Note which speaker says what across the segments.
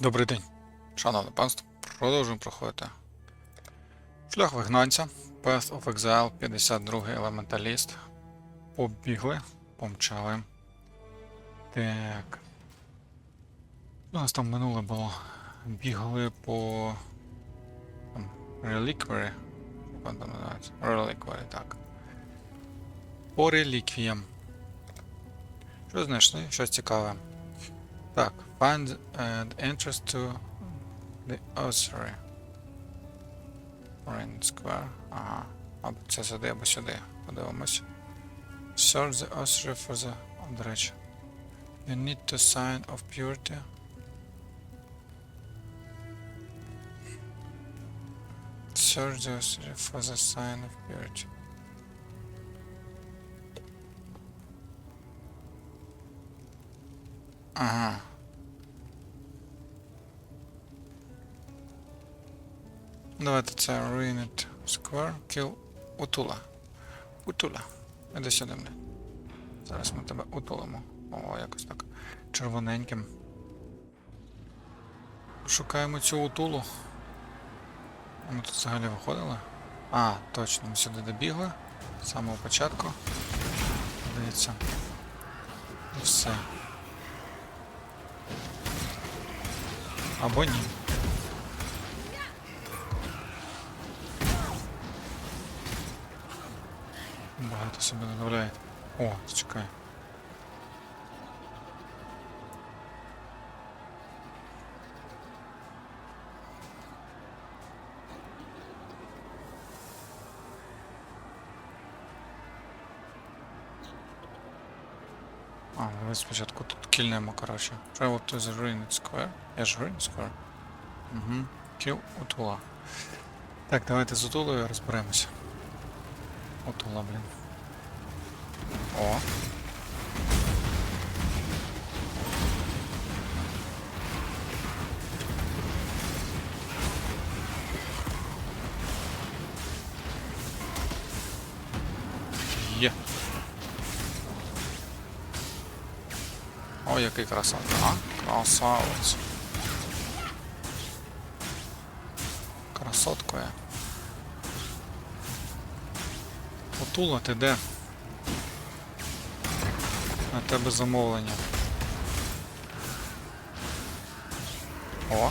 Speaker 1: Добрий день, шановне панство. Продовжуємо проходити. Шлях вигнанця. Path of Exile, 52 елементаліст. Побігли, помчали. Так. У нас там минуле було? Бігли по. Там, Reliquary. Як там називається? Reliquary, так. По реліквіям. Що знайшли? Щось цікаве. Так, find and entrance to the ossuary. Rain Square. Ага. Або це сюди, або сюди. Подивимось. Search the ossuary for the... О, до речі. You need to sign of purity. Search the ossuary for the sign of purity. Ага. Давайте це Ruined Square. Kill Утула. Утула. Іди сюди мене. Зараз ми тебе утулимо. О, якось так. Червоненьким. Шукаємо цю утулу. Ми тут взагалі виходили. А, точно, ми сюди добігли. З самого початку. Здається. І все. Або ні. Багато себе додавляє. О, чекай. А, давай спочатку тут кільнемо, коротше. Travel to the Ruined Square. Я ж Ruined Square. Угу. Kill Утула. Так, давайте з Утулою розберемося. Утула, блін. О. який красавець, а? Красавець. Красоткою. Отула, ти де? На тебе замовлення. О.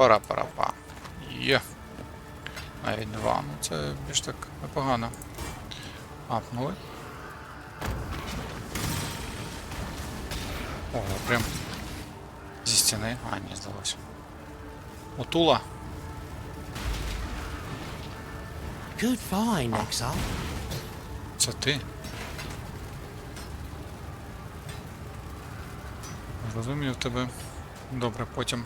Speaker 1: Пара-пара-па. Є. Навіть два. Ну це більш так непогано. Апнули. Ого, прям зі стіни. А, ні, здалося. Утула.
Speaker 2: Good find, Exile.
Speaker 1: Це ти. Розумію тебе. Добре, потім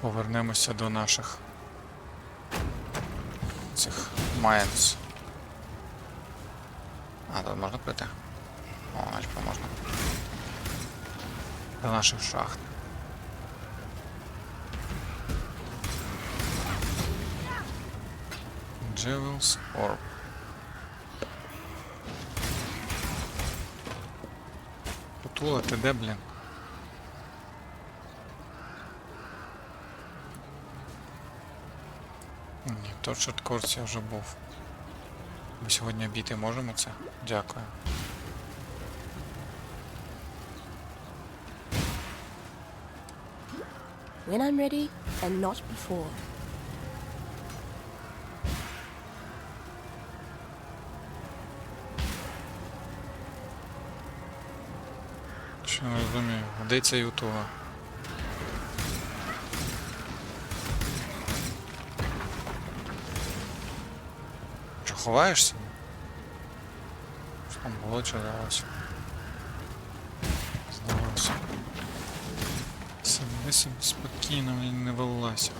Speaker 1: повернемося до наших цих майнс. А, тут можна прийти? О, начебто можна. До наших шахт. Jewels Orb. Тула, ти де, блін? Ні, то в я вже був. Ми сьогодні обійти можемо це? Дякую.
Speaker 3: When I'm ready, and not before.
Speaker 1: Що не розумію. Де ця ютуба? ховаєшся? Що там було чи далося? Здалося. Сиди собі спокійно і не вилазь.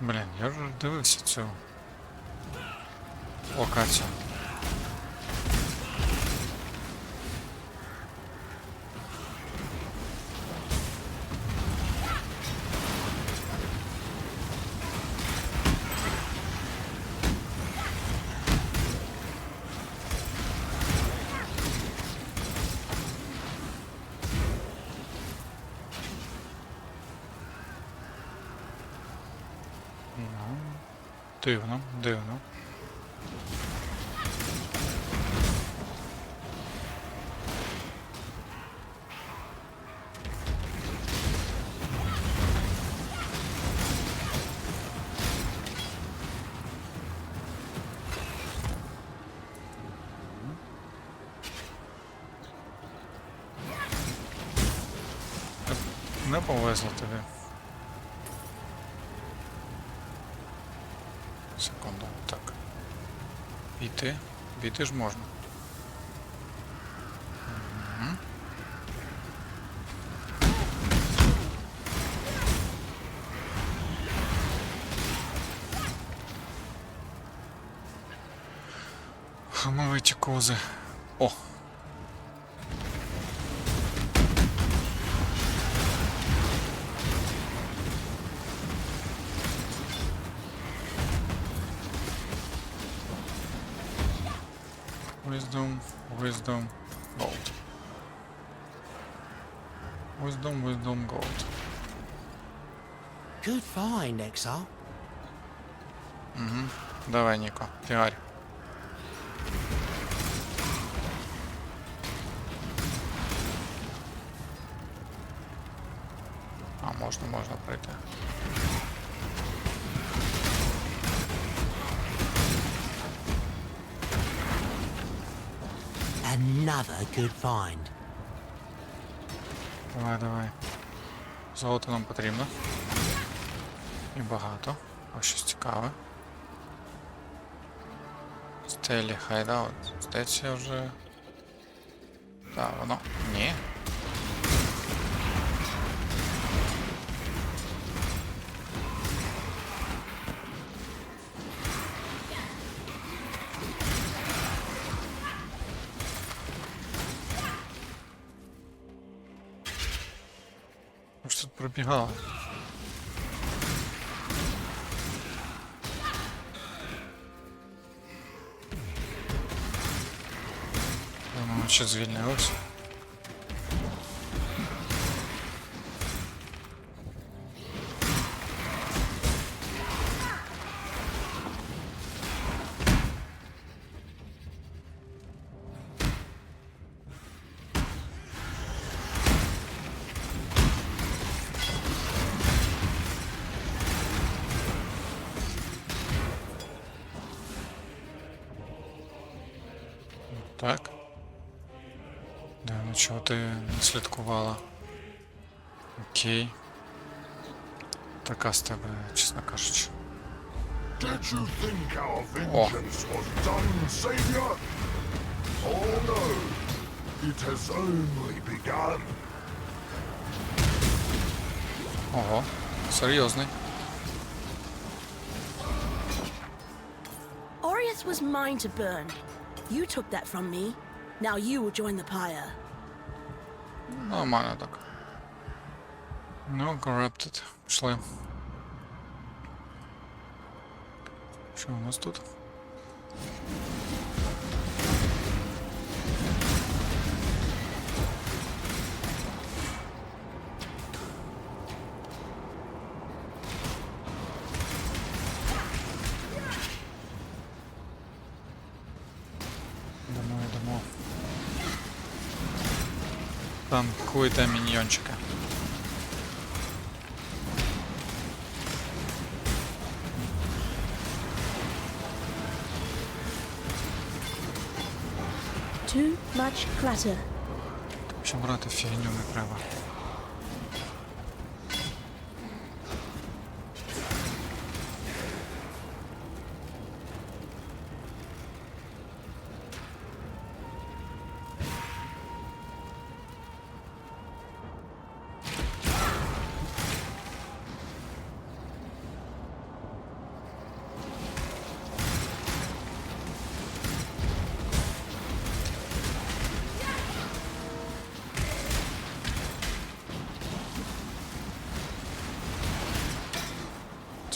Speaker 1: Блін, я вже дивився цю локацію. Дивно, дивно. Не повезло тобі. Секунду, так. Війти? Війти ж можна. Мгм. Хамовиті кози. О! Wisdom, wisdom, gold.
Speaker 2: Good find, Exile.
Speaker 1: Давай, Ніко, фігарь. А, можна, можна пройти.
Speaker 2: Another good find.
Speaker 1: Давай, давай. Золото нам потрібно. І багато. Ось щось цікаве. Стелі хайдаут. Здається, вже. Так, воно. Ні. Ви ж тут пробігали. Воно ще звільнилось. Так. Да, ну чого ти не слідкувала? Окей. Така з тебе, чесно кажучи. Oh.
Speaker 4: Oh begun.
Speaker 1: Ого, серйозний.
Speaker 3: Aureus was mine to burn. You took that from me. Now you will join the pyre.
Speaker 1: Нормально так. Ну, corrupted. Пішли. Що у нас тут? Танкуйте міньйончика.
Speaker 3: Too much clutter.
Speaker 1: Що брати фігню не треба.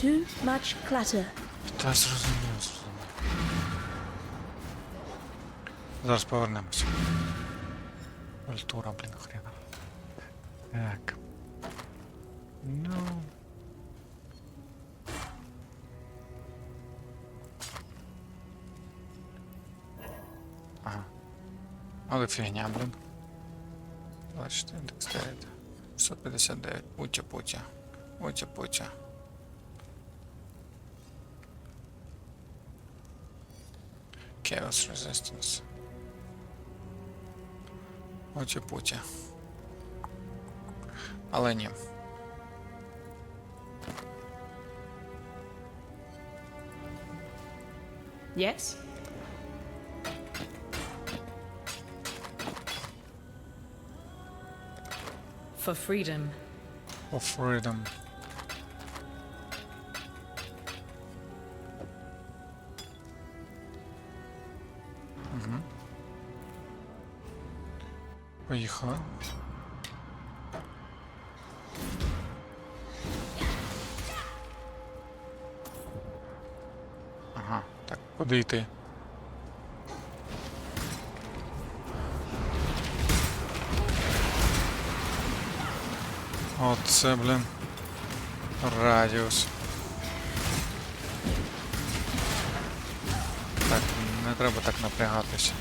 Speaker 3: Too much clutter.
Speaker 1: Та зрозумів, зрозумів. Зараз повернемося. Культура, блін, хрена. Так. Ну. Ага. Але фігня, блін. 24 декстерити. 159. Путя, путя. Chaos Resistance. Оті путі. Але ні.
Speaker 5: Yes? For freedom.
Speaker 1: For freedom. Угу. Поїхали. Ага, так, куди йти? Оце, блін. Радіус. Не треба так напрягатися.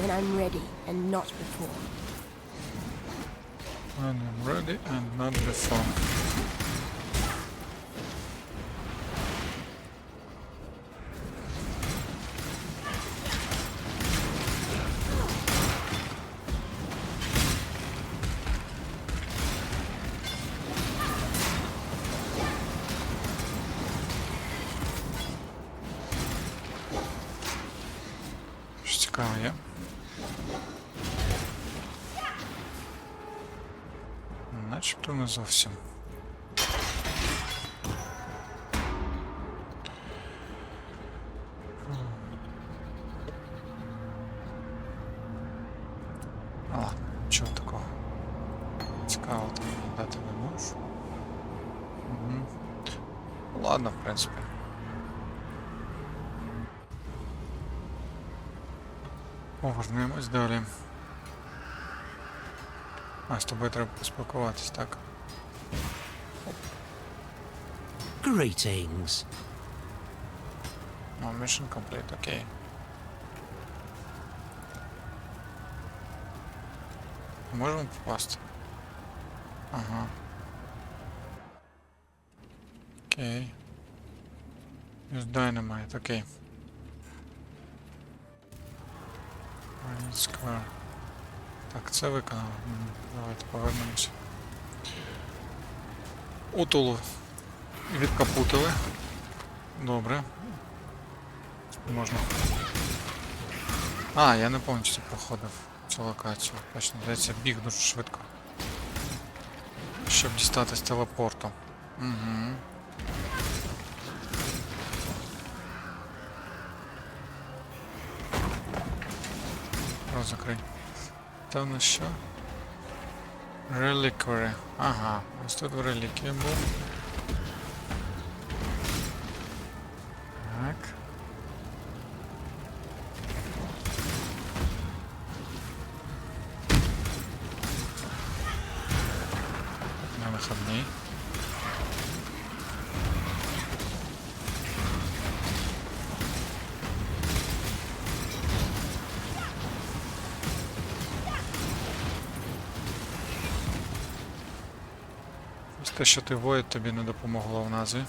Speaker 3: When I'm ready and not before.
Speaker 1: When I'm ready and not before. А, нічого такого. Цікаво там дати не можу. Угу. Ладно, в принципі. Повернемось далі. А, з тобою треба поспілкуватись, так?
Speaker 2: Greetings.
Speaker 1: Ну, mission complete, окей. Можемо попасти? Ага. Окей. Use Dynamite, окей. Marine. Так, це виконано. Давайте повернемося. Утулу відкапутили. Добре. Можна. А, я не повністю проходив цю локацію. Точно, здається, біг дуже швидко. Щоб дістатись телепорту. Угу. Про. Та на що? Реліквері. Ага, ось тут реліквія був. Выходные. Те, що ти воїд, тобі не допомогло в назві.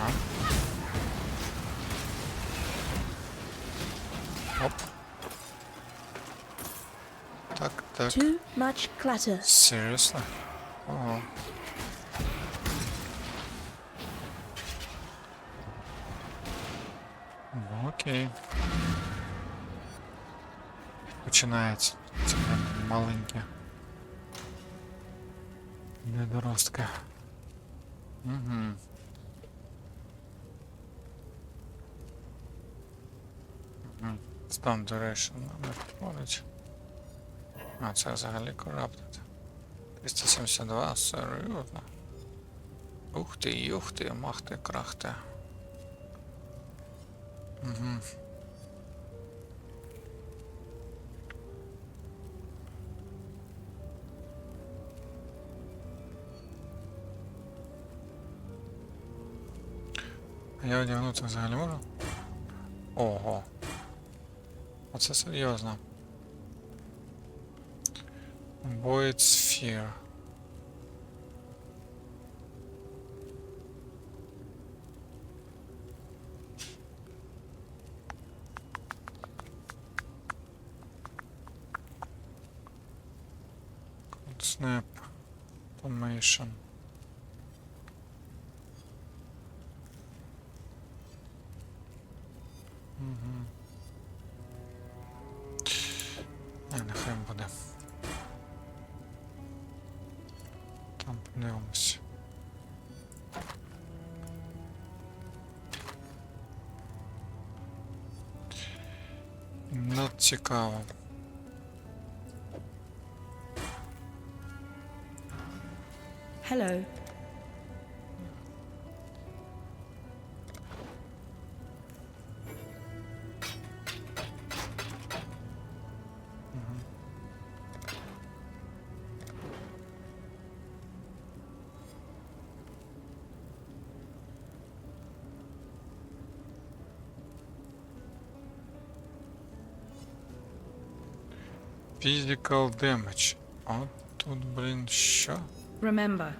Speaker 1: Ага. Оп. Так, так.
Speaker 3: Too much clutter.
Speaker 1: Seriously? Ого. Ну, Окей. Починається. Це прям маленьке. Недоростка. Угу. Stone duration не підходить. А, це взагалі corrupted. 372, серйозно. Ух ти, юх ти, мах ти, крах ти. Угу. Я одягнути взагалі можу? Ого. Оце серйозно. Void Sphere. Snap. Automation. Угу. Нехай буде. Там подивимось. Ну, цікаво.
Speaker 5: Hello.
Speaker 1: Physical damage. А тут, блін, що?
Speaker 5: Remember,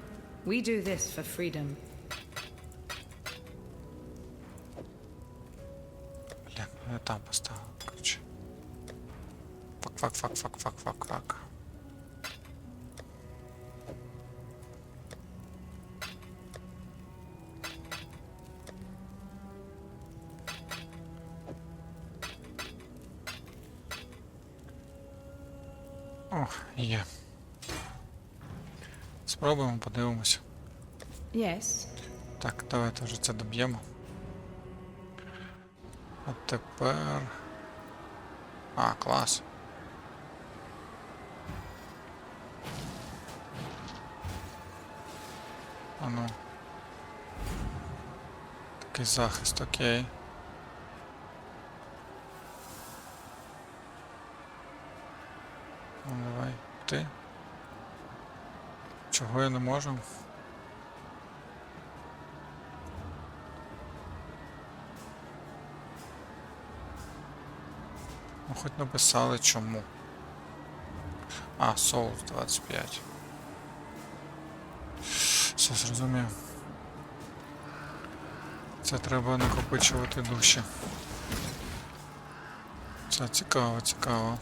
Speaker 5: we do this for freedom.
Speaker 1: Блін, я там поставив, короче. Фак, фак, фак, фак, фак, фак, фак. Спробуємо, подивимось.
Speaker 5: Yes.
Speaker 1: Так, давайте вже це доб'ємо. А тепер. А, клас. А ну. Такий захист, окей. Ну, давай, ти. Чого я не можу? Ну, хоч написали чому. А, Souls 25. Все зрозумів. Це треба накопичувати душі. Це цікаво, цікаво.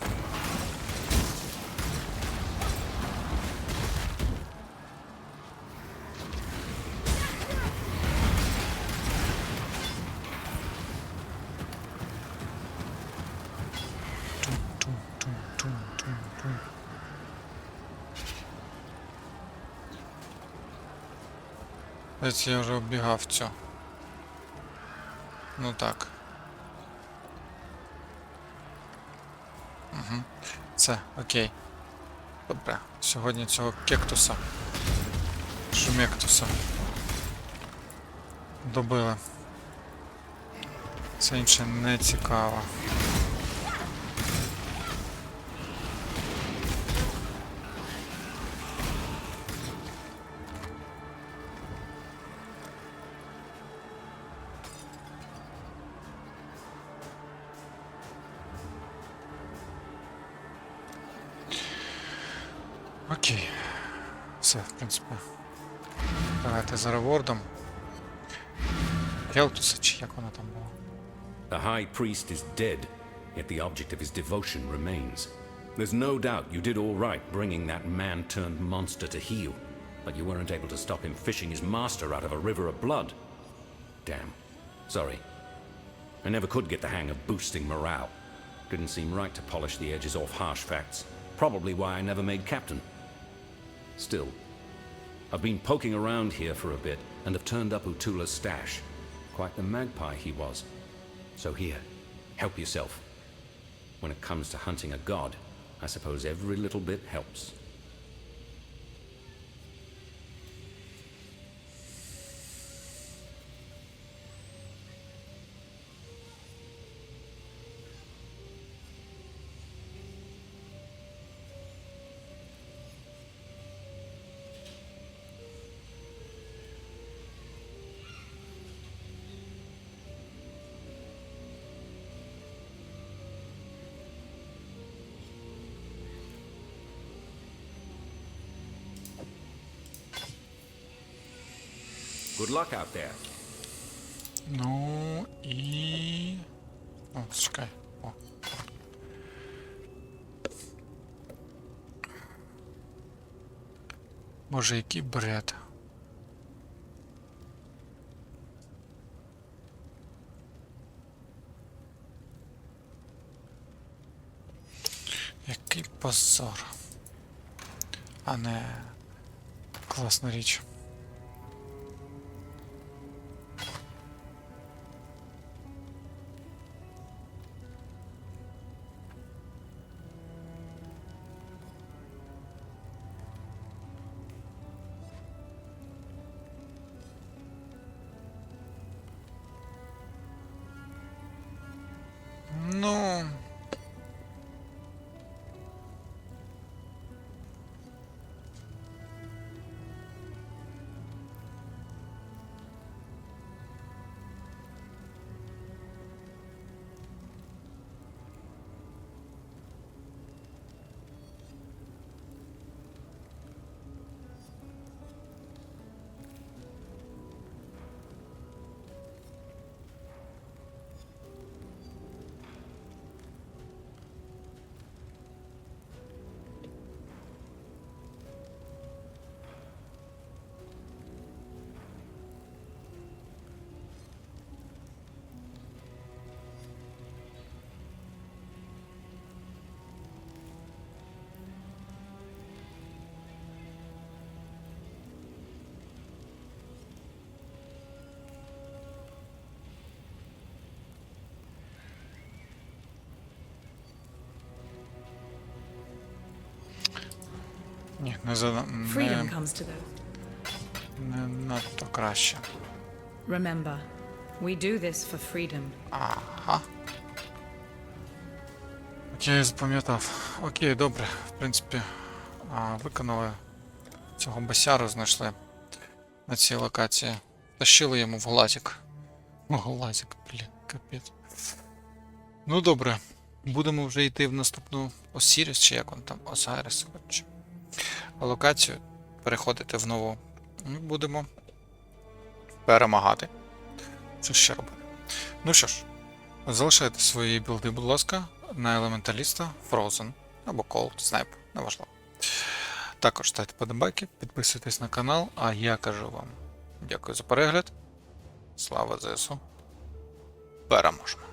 Speaker 1: Десь я вже оббігав цю. Ну так. Угу. Це, окей. Добре. Сьогодні цього кектуса. Жумектуса. Добили. Це інше не цікаво. Все, в принципі. Давайте за ревордом. Келтуса, чи як воно там було?
Speaker 6: The High Priest is dead. yet the object of his devotion remains. There's no doubt you did all right bringing that man turned monster to heel, but you weren't able to stop him fishing his master out of a river of blood. Damn. Sorry. I never could get the hang of boosting morale. Didn't seem right to polish the edges off harsh facts. Probably why I never made captain. Still, I've been poking around here for a bit and have turned up Utula's stash. Quite the magpie he was. So here, help yourself. When it comes to hunting a god, I suppose every little bit helps. Good luck out there.
Speaker 1: Ну і. О, чекай. О. Боже, який бред. Який позор. А не класна річ. Ні, не за не, не надто краще.
Speaker 5: Remember, we do this for freedom.
Speaker 1: Ага. Окей, запам'ятав. Окей, добре. В принципі, виконали цього басяру, знайшли на цій локації. Тащили йому в глазик. Глазик, блін, капець. Ну добре. Будемо вже йти в наступну Осіріс, чи як он там, Осайрес, коротше. Локацію. Переходити в нову. І будемо перемагати. Що ще робити? Ну що ж, залишайте свої білди, будь ласка, на елементаліста, Frozen або Cold, Snipe, неважливо. Також ставте подобайки, підписуйтесь на канал, а я кажу вам дякую за перегляд. Слава ЗСУ. Переможемо!